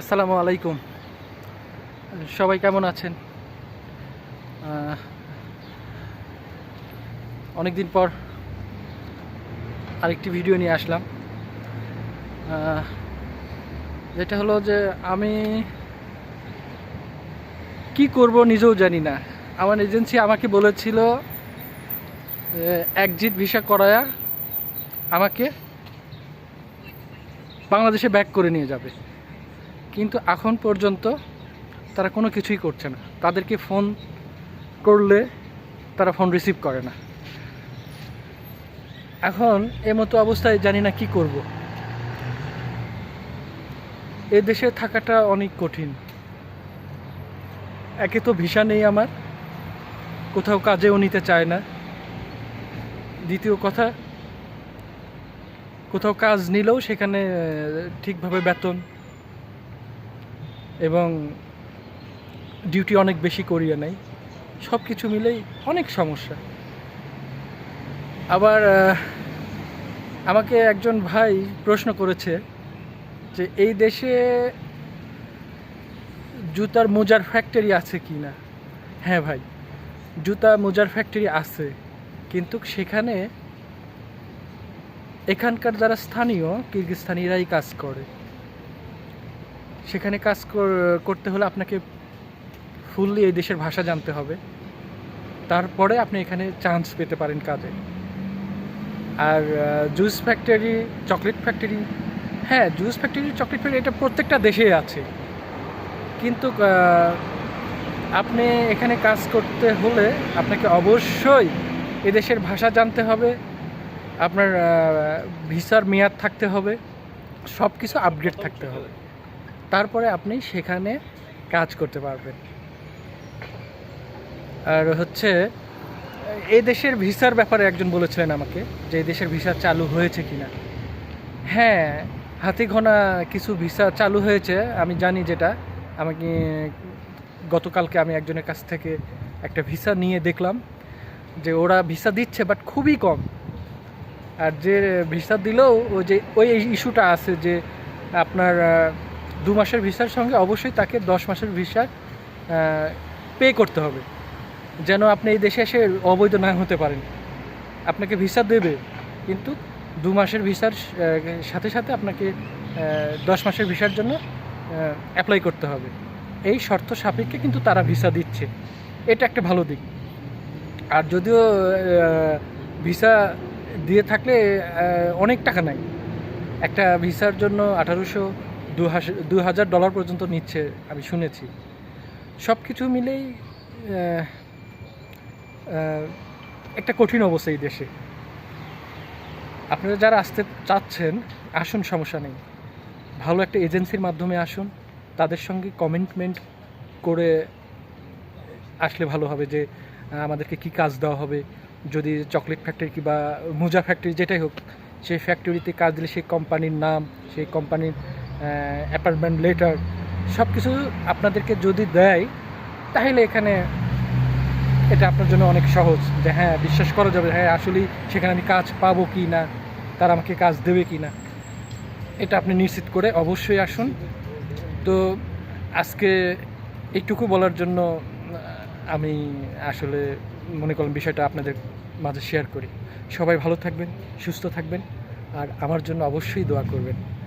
আসসালামু আলাইকুম। সবাই কেমন আছেন? আহ, অনেকদিন পর আরেকটি ভিডিও নিয়ে আসলাম। যেটা হলো যে আমি কি করব নিজেও জানি না। আমার এজেন্সি আমাকে বলেছিল একজিট ভিসা করায়া আমাকে বাংলাদেশে ব্যাক করে নিয়ে যাবে। কিন্তু এখন পর্যন্ত তারা কোনো কিছুই করছে না। তাদেরকে ফোন করলে তারা ফোন রিসিভ করে না। এখন এ মতো অবস্থায় জানি না কি করব। এ দেশে থাকাটা অনেক কঠিন। একে তো ভিসা নেই আমার। কোথাও কাজেও নিতে চায় না। দ্বিতীয় কথা, কোথাও কাজ নিলেও সেখানে ঠিকভাবে বেতন এবং ডিউটি অনেক বেশি করিয়ে নেয়। সব কিছু মিলেই অনেক সমস্যা। আবার আমাকে একজন ভাই প্রশ্ন করেছে যে, এই দেশে জুতার মোজার ফ্যাক্টরি আছে কি না? হ্যাঁ ভাই, জুতা মোজার ফ্যাক্টরি আছে। কিন্তু সেখানে এখানকার যারা স্থানীয়, কিরগিস্তানিরাই কাজ করে। সেখানে কাজ করতে হলে আপনাকে ফুললি এই দেশের ভাষা জানতে হবে। তারপরে আপনি এখানে চান্স পেতে পারেন কাজে। আর জুস ফ্যাক্টরি চকলেট ফ্যাক্টরি হ্যাঁ জুস ফ্যাক্টরি চকলেট ফ্যাক্টরি এটা প্রত্যেকটা দেশেই আছে। কিন্তু আপনি এখানে কাজ করতে হলে আপনাকে অবশ্যই এদেশের ভাষা জানতে হবে। আপনার ভিসার মেয়াদ থাকতে হবে। সব কিছু আপডেট থাকতে হবে। তারপরে আপনি সেখানে কাজ করতে পারবেন। আর হচ্ছে, এই দেশের ভিসার ব্যাপারে একজন বলেছিলেন আমাকে যে এই দেশের ভিসা চালু হয়েছে কি না হ্যাঁ হাতি ঘোনা কিছু ভিসা চালু হয়েছে, আমি জানি যেটা। আমাকে গতকালকে আমি একজনের কাছ থেকে একটা ভিসা নিয়ে দেখলাম যে ওরা ভিসা দিচ্ছে, বাট খুবই কম। আর যে ভিসা দিলেও ওই যে, ওই ইস্যুটা আছে যে আপনার দু মাসের ভিসার সঙ্গে অবশ্যই তাকে দশ মাসের ভিসা পে করতে হবে। যেন আপনি এই দেশে এসে অবৈধ না হতে পারেন। আপনাকে ভিসা দেবে, কিন্তু দু মাসের ভিসার সাথে সাথে আপনাকে দশ মাসের ভিসার জন্য অ্যাপ্লাই করতে হবে। এই শর্ত সাপেক্ষে কিন্তু তারা ভিসা দিচ্ছে। এটা একটা ভালো দিক। আর যদিও ভিসা দিয়ে থাকলে অনেক টাকা নেয়। একটা ভিসার জন্য আঠারোশো দু হাজার ডলার পর্যন্ত নিচ্ছে, আমি শুনেছি। সব কিছু মিলেই একটা কঠিন অবস্থা এই দেশে। আপনারা যারা আসতে চাচ্ছেন, আসুন, সমস্যা নেই। ভালো একটা এজেন্সির মাধ্যমে আসুন। তাদের সঙ্গে কমিটমেন্ট করে আসলে ভালো হবে যে আমাদেরকে কি কাজ দেওয়া হবে। যদি চকলেট ফ্যাক্টরি কিংবা মোজা ফ্যাক্টরি যেটাই হোক, সেই ফ্যাক্টরিতে কাজ দিলে সেই কোম্পানির নাম, সেই কোম্পানির অ্যাপার্টমেন্ট লেটার সব কিছু আপনাদেরকে যদি দেয়, তাহলে এখানে এটা আপনার জন্য অনেক সহজ যে হ্যাঁ বিশ্বাস করা যাবে হ্যাঁ আসলেই সেখানে আমি কাজ পাবো কি না, তারা আমাকে কাজ দেবে কি না। এটা আপনি নিশ্চিত করে অবশ্যই আসুন। তো আজকে এইটুকু বলার জন্য আমি আসলে মনে করলাম বিষয়টা আপনাদের মাঝে শেয়ার করি। সবাই ভালো থাকবেন, সুস্থ থাকবেন, আর আমার জন্য অবশ্যই দোয়া করবেন।